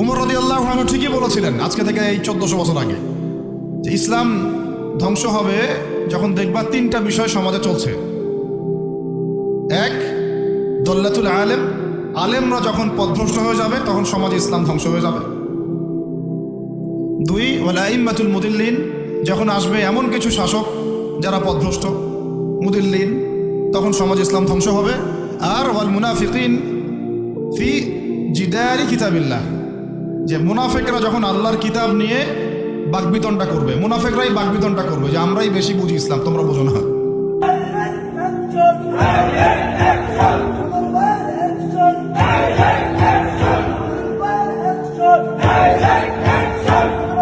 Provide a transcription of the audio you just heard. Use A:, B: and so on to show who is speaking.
A: উমর রদি আল্লাহ ঠিকই বলেছিলেন, আজকে থেকে এই চোদ্দশো বছর আগে। যে ইসলাম ধ্বংস হবে যখন দেখবা তিনটা বিষয় সমাজে চলছে। এক দল্লাতুল আলেম। আলেমরা যখন পথভ্রষ্ট হয়ে যাবে, তখন সমাজে ইসলাম ধ্বংস হয়ে যাবে। দুই ওয়ালাইম্মাতুল মুদিল্লিন। যখন আসবে এমন কিছু শাসক যারা পথভ্রষ্ট মুদিল্লিন, তখন সমাজ ইসলাম ধ্বংস হবে। আর ওয়াল মুনাফিকিন ফি জিদারি কিতাবিল্লাহ যে মুনাফেকরা যখন আল্লাহর কিতাব নিয়ে বাগবিতনটা করবে মুনাফেকরাই বাগবিতনটা করবে যে আমরাই বেশি বুঝি ইসলাম তোমরা বোঝো না Hey, hey, hey,